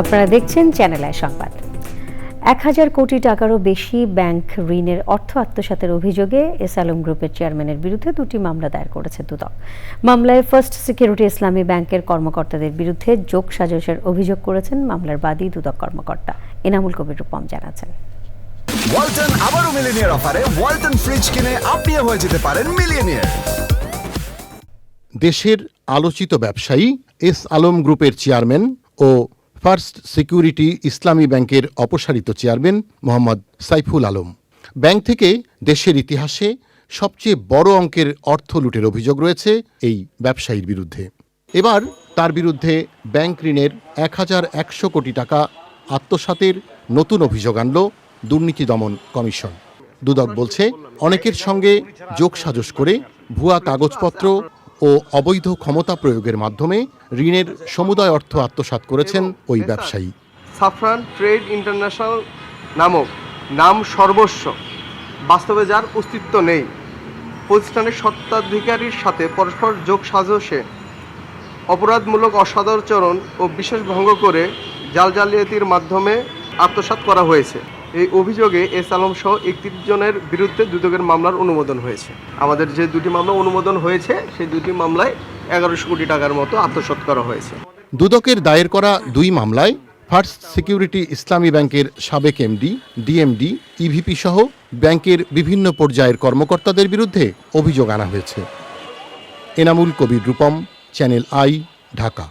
আপনারা দেখছেন channel I সংবাদ। এক হাজার কোটি টাকারও বেশি ব্যাংক ঋণের অর্থ আত্মসাতের অভিযোগে এস আলম গ্রুপের চেয়ারম্যানের বিরুদ্ধে দুটি মামলা দায়ের করেছে দুদক। মামলায় ফার্স্ট সিকিউরিটি ইসলামী ব্যাংকের কর্মকর্তাদের বিরুদ্ধে যোগ সাজসের অভিযোগ করেছেন মামলার বাদী দুদক কর্মকর্তা। এনামুল কবির রূপম জানাচ্ছেন। ওয়ালটন আবারও মিলিনিয়ার অফারে। ওয়ালটন ফ্রিজ কিনে আপনিও হয়ে যেতে পারেন মিলিয়নিয়ার। দেশের আলোচিত ব্যবসায়ী এস আলম গ্রুপের চেয়ারম্যান ও ফার্স্ট সিকিউরিটি ইসলামী ব্যাংকের অপসারিত চেয়ারম্যান মোহাম্মদ সাইফুল আলম। ব্যাংক থেকে দেশের ইতিহাসে সবচেয়ে বড় অঙ্কের অর্থ লুটের অভিযোগ রয়েছে এই ব্যবসায়ীর বিরুদ্ধে। এবার তার বিরুদ্ধে ব্যাংক ঋণের এক হাজার একশো কোটি টাকা আত্মসাতের নতুন অভিযোগ আনল দুর্নীতি দমন কমিশন। দুদক বলছে, অনেকের সঙ্গে যোগসাজশ করে ভুয়া কাগজপত্র ও অবৈধ ক্ষমতা প্রয়োগের মাধ্যমে ঋণের সমুদায় অর্থ আত্মসাৎ করেছেন ওই ব্যবসায়ী। সাফরান ট্রেড ইন্টারন্যাশনাল নামক নাম সর্বস্ব। বাস্তবে যার অস্তিত্ব নেই। প্রতিষ্ঠানের সত্ত্বাধিকারীর সাথে পরস্পর যোগ সাজসে। অপরাধমূলক অসদাচরণ ও বিশেষ ভঙ্গ করে জাল জালিয়াতির মাধ্যমে আত্মসাৎ করা হয়েছে। এই অভিযোগে এস আলম সহ একত্রিশ জনের বিরুদ্ধে দুদকের মামলার অনুমোদন হয়েছে। আমাদের যে দুটি মামলা অনুমোদন হয়েছে, সেই দুটি মামলায় এগারোশো কোটি টাকার মতো আত্মসাৎ করা হয়েছে। দুদকের দায়ের করা দুই মামলায় ফার্স্ট সিকিউরিটি ইসলামী ব্যাংকের সাবেক এমডি, ডিএমডি, ইভিপি সহ ব্যাংকের বিভিন্ন পর্যায়ের কর্মকর্তাদের বিরুদ্ধে অভিযোগ আনা হয়েছে। Enamul Kabir Rupam, channel I, Dhaka.